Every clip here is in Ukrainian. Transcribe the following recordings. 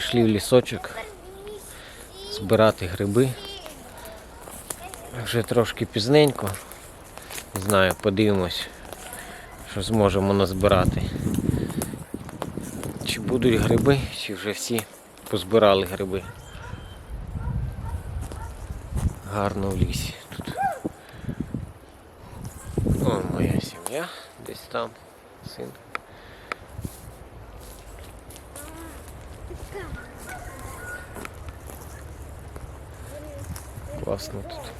Прийшли в лісочок збирати гриби. Вже трошки пізненько. Не знаю, подивимось, що зможемо назбирати. Чи будуть гриби, чи вже всі позбирали гриби. Гарно в лісі тут. О, моя сім'я десь там, син. Класно тут.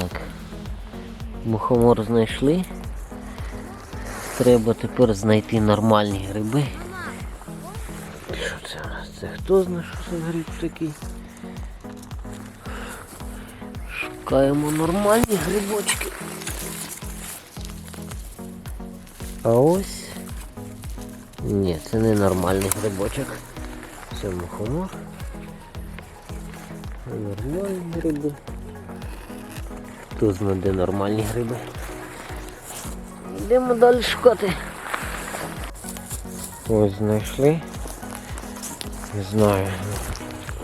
Так. Мухомор знайшли. Треба тепер знайти нормальні гриби. Що це у нас? Це хто знає, що це гриб такий? Шукаємо нормальні грибочки. А ось. Ні, це не нормальний грибочок. Це мухомор. Нормальні гриби. Хто знає, де нормальні гриби. Йдемо далі шукати. Ось знайшли. Не знаю.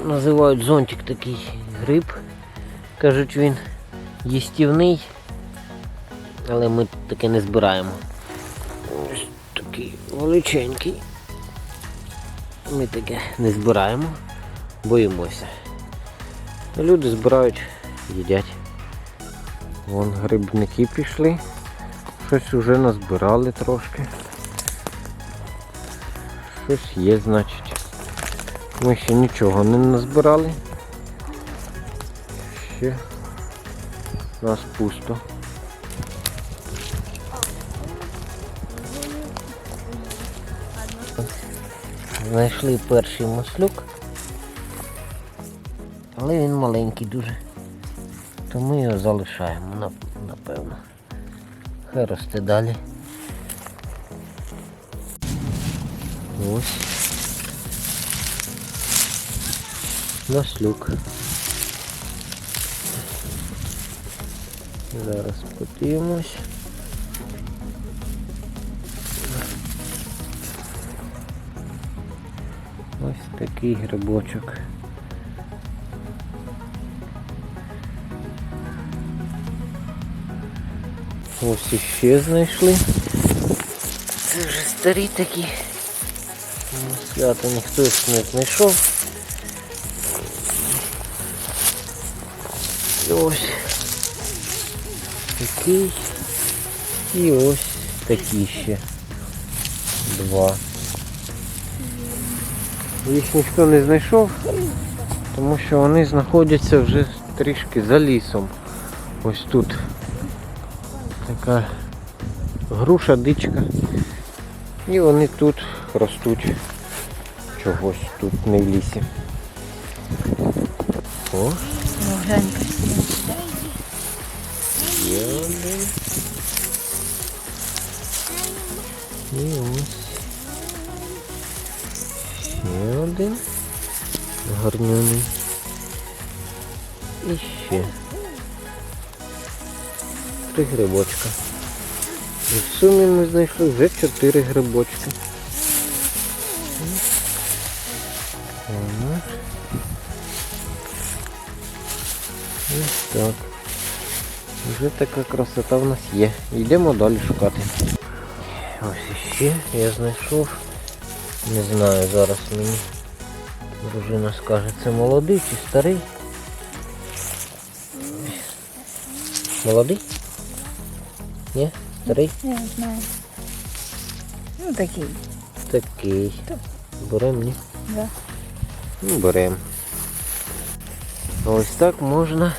Називають зонтик такий гриб. Кажуть він їстівний, але ми таке не збираємо. Ось такий величенький. Ми таке не збираємо, боїмося. Люди збирають, їдять. Вон грибники пішли. Щось вже назбирали трошки. Щось є, значить. Ми ще нічого не назбирали. Ще нас пусто. Знайшли перший маслюк, але він маленький дуже. То ми його залишаємо, напевно. Хай росте далі. Ось. Маслюк. Зараз подивимось. Ось такий грибочок. Ось іще знайшли. Це вже старі такі. Свято ніхто їх не знайшов. І ось такий. І ось такі ще. Два. Їх ніхто не знайшов, тому що вони знаходяться вже трішки за лісом. Ось тут така груша дичка. І вони тут ростуть чогось тут не в лісі. О, є один. І ось. Ще один. Гарняний. І ще. Три грибочка. І в сумі ми знайшли вже чотири грибочки. Ось так. Вже така красота в нас є. Йдемо далі шукати. Ось іще я знайшов. Не знаю, зараз мені дружина скаже, це молодий чи старий. Молодий? Ні? Старий? Не знаю. Ну такий, Такий. Берем, ні? да. Ну, берем. Ось так можна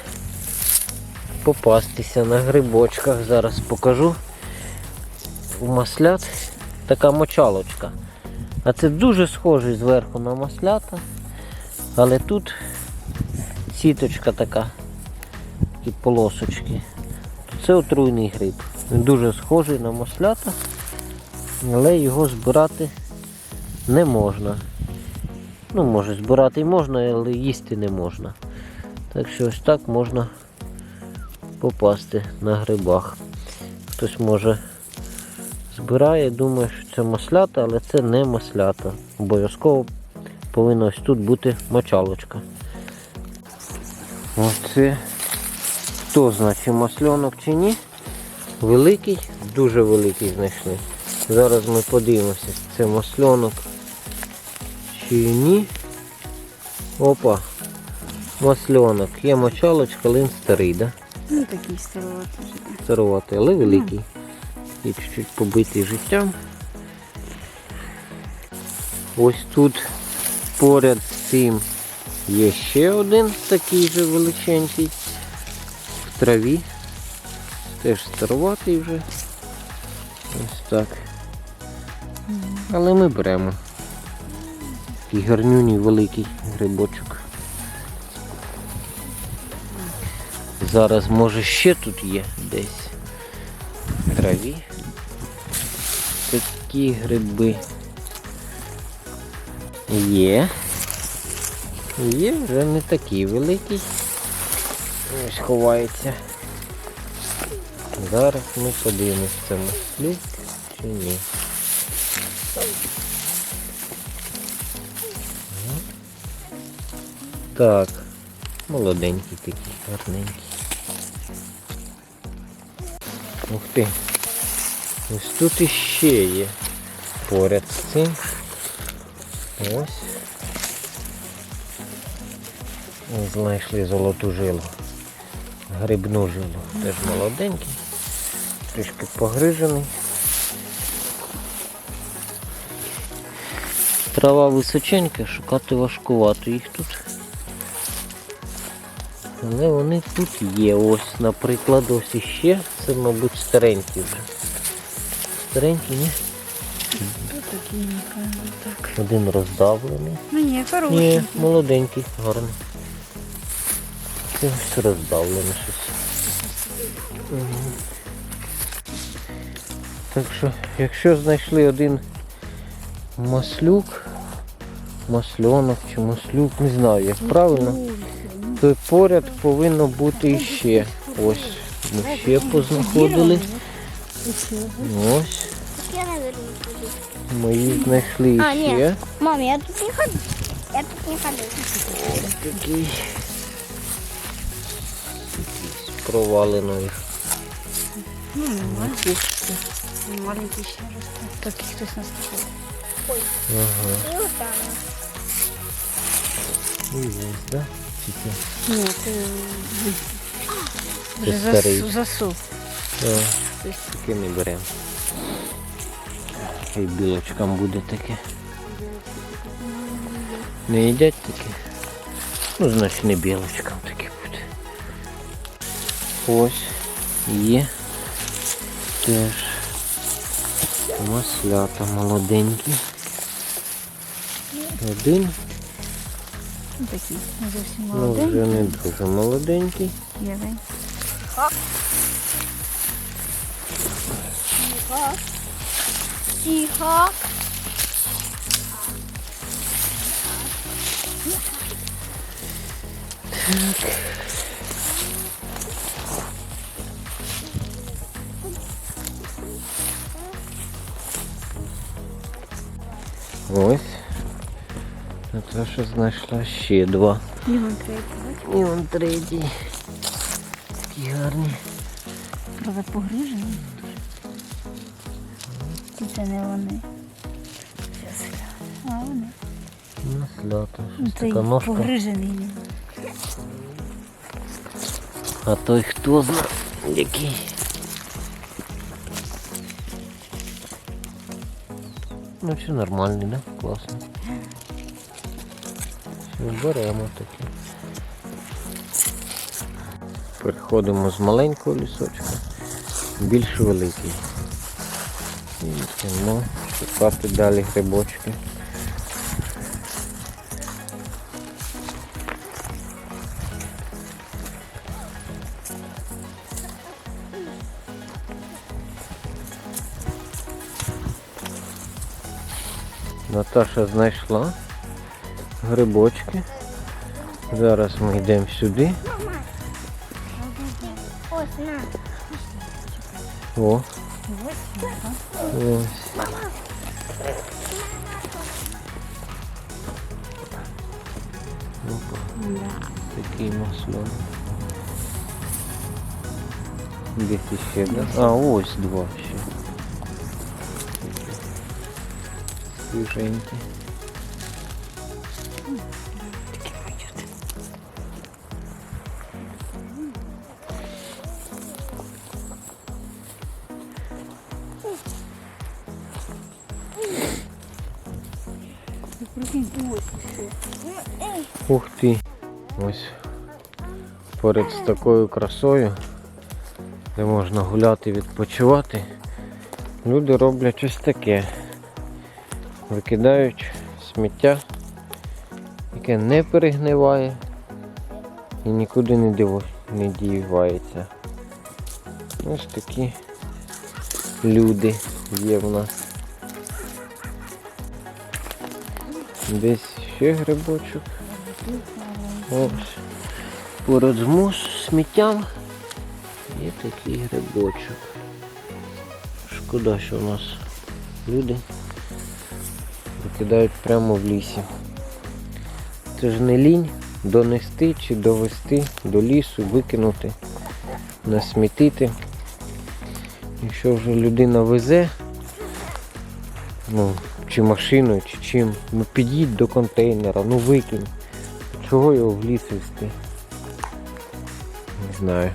попастися на грибочках. Зараз покажу. у маслят така мочалочка. А це дуже схожий зверху на маслята. Але тут сіточка така, такі полосочки. Це отруйний гриб. Він дуже схожий на маслята, але його збирати не можна. Ну, може, збирати і можна, але їсти не можна. Так що ось так можна попасти на грибах. Хтось може збирає, думає, що це маслята, але це не маслята. Обов'язково повинна ось тут бути мочалочка. Оце хто знає, чи масльонок чи ні. Великий, дуже великий знайшли. Зараз ми подивимося, це масльонок чи ні. Опа, масльонок. Є мочалочка, але він старий, да? Ну такий староватий. Старуватий, але великий. І чуть-чуть побитий життям. Ось тут поряд з цим є ще один такий же величенький в траві. Теж старуватий вже. Ось так. Але ми беремо. Такий гарнюній великий грибочок. Зараз може ще тут є десь в траві. Такі гриби. Є. Є, вже не такий великий. Ось ховається. Зараз ми подивимось, це маслюк чи ні. Так, молоденький такий, гарненький. Ух ти. Ось тут іще є поряд з цим. Ось. Знайшли золоту жилу. Грибну жилу. Теж молоденький. Трішки погрижений. Трава височенька, шукати важкувато їх тут. Але вони тут є. Ось, наприклад, ось іще. Це, мабуть, старенькі вже. Старенькі, ні? Один роздавлений. Ну ні, хороший. Ні, молоденький, гарний. Це ось роздавлене щось. Так що, якщо знайшли один маслюк, масльонок чи маслюк, не знаю як правильно, то поряд повинно бути іще. Ось ми ще познаходили. Ось. Ми їх знайшли іще. Мам, я тут не ходив. Я тут не ходив. Такий. З проваленою. Ну, Маленький ще росте. Такий хтось наступив. Ага. І отам. І ось, да? Чи це? Ні, це Це вже старий. засув. засув. А, таке не беремо. І білочкам буде таке. Не їдять таке? Ну, значить не білочкам таке буде. Ось є теж маслята молоденькі. Один, Ну, такий, не зовсім ну вже не дуже молоденький. Є він. Тихо. Ось. Наташа знайшла ще два. І вон третій? І вон третій. Такі гарні. Правда, погрижений. І це не вони. А вони. Ну, Щось Це така ножка. погрижений. А той хто знає, який. Ну все нормально, да? Класно. Все, беремо таке. Приходимо з маленького лісочка, більш великий. І йдемо шукати далі грибочки. Наташа знайшла грибочки. Зараз ми йдемо сюди. О, Ось, такий масло. Десь ще, да? А, ось два ще. Свіженькі. Ух ти. Ось поряд з такою красою, де можна гуляти, відпочивати, люди роблять ось таке. Викидають сміття, яке не перегниває і нікуди не дівається. Ось такі люди є в нас. Десь ще грибочок. Ось. Поряд з сміттям є такий грибочок. Шкода, що у нас люди викидають прямо в лісі. Це ж не лінь донести чи довести до лісу, викинути, насмітити. Якщо вже людина везе, ну, чи машиною, чи чим, ну під'їдь до контейнера, ну викинь. Чого його в ліс вести? Не знаю.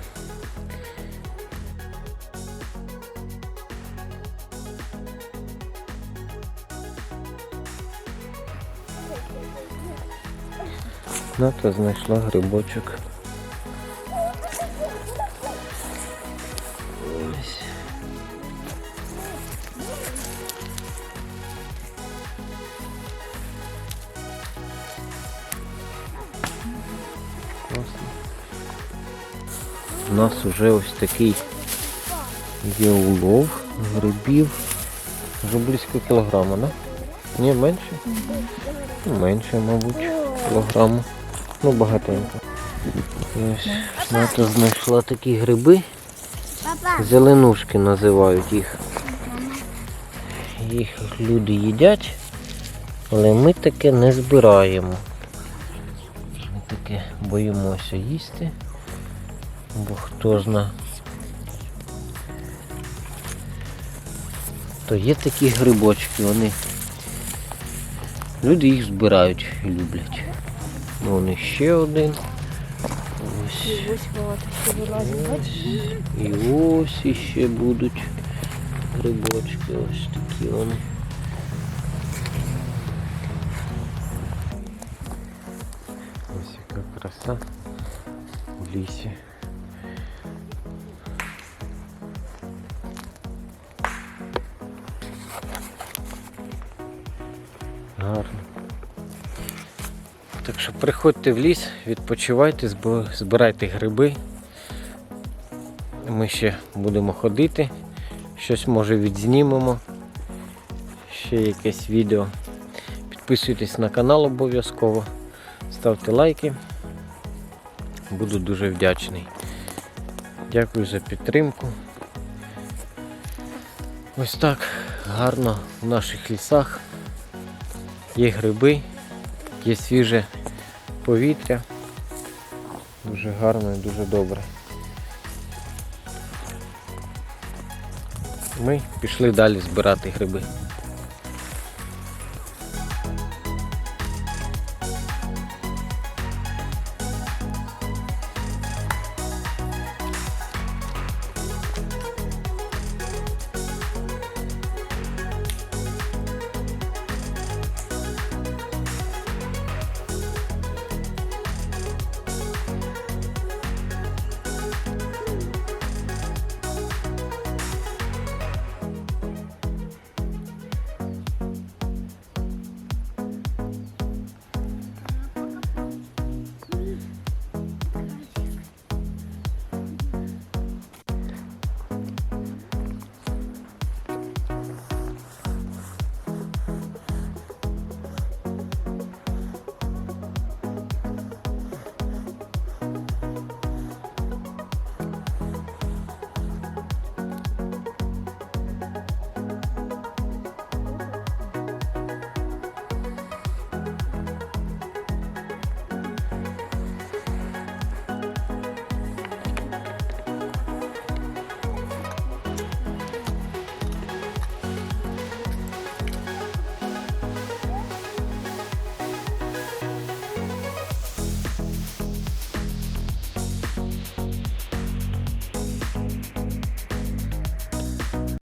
Ната знайшла грибочок. Ось. Класно. У нас вже ось такий є улов грибів. Вже близько кілограма, да? Ні, менше? Ну, Менше, мабуть, кілограму. Ну, багатенько. Ось знайшла такі гриби. Зеленушки називають їх. Їх люди їдять, але ми таке не збираємо. Ми таке боїмося їсти, бо хто зна. То є такі грибочки, вони. Люди їх збирають і люблять. Ну, вони ще один. Ось. І ось багато ще вилазить, бачиш? І ось іще будуть грибочки, ось такі вони. Ось яка краса в лісі. Приходьте в ліс, відпочивайте, збирайте гриби. Ми ще будемо ходити. Щось може відзнімемо. Ще якесь відео. Підписуйтесь на канал обов'язково. Ставте лайки. Буду дуже вдячний. Дякую за підтримку. Ось так гарно в наших лісах. Є гриби, є свіже повітря. Дуже гарно і дуже добре. Ми пішли далі збирати гриби.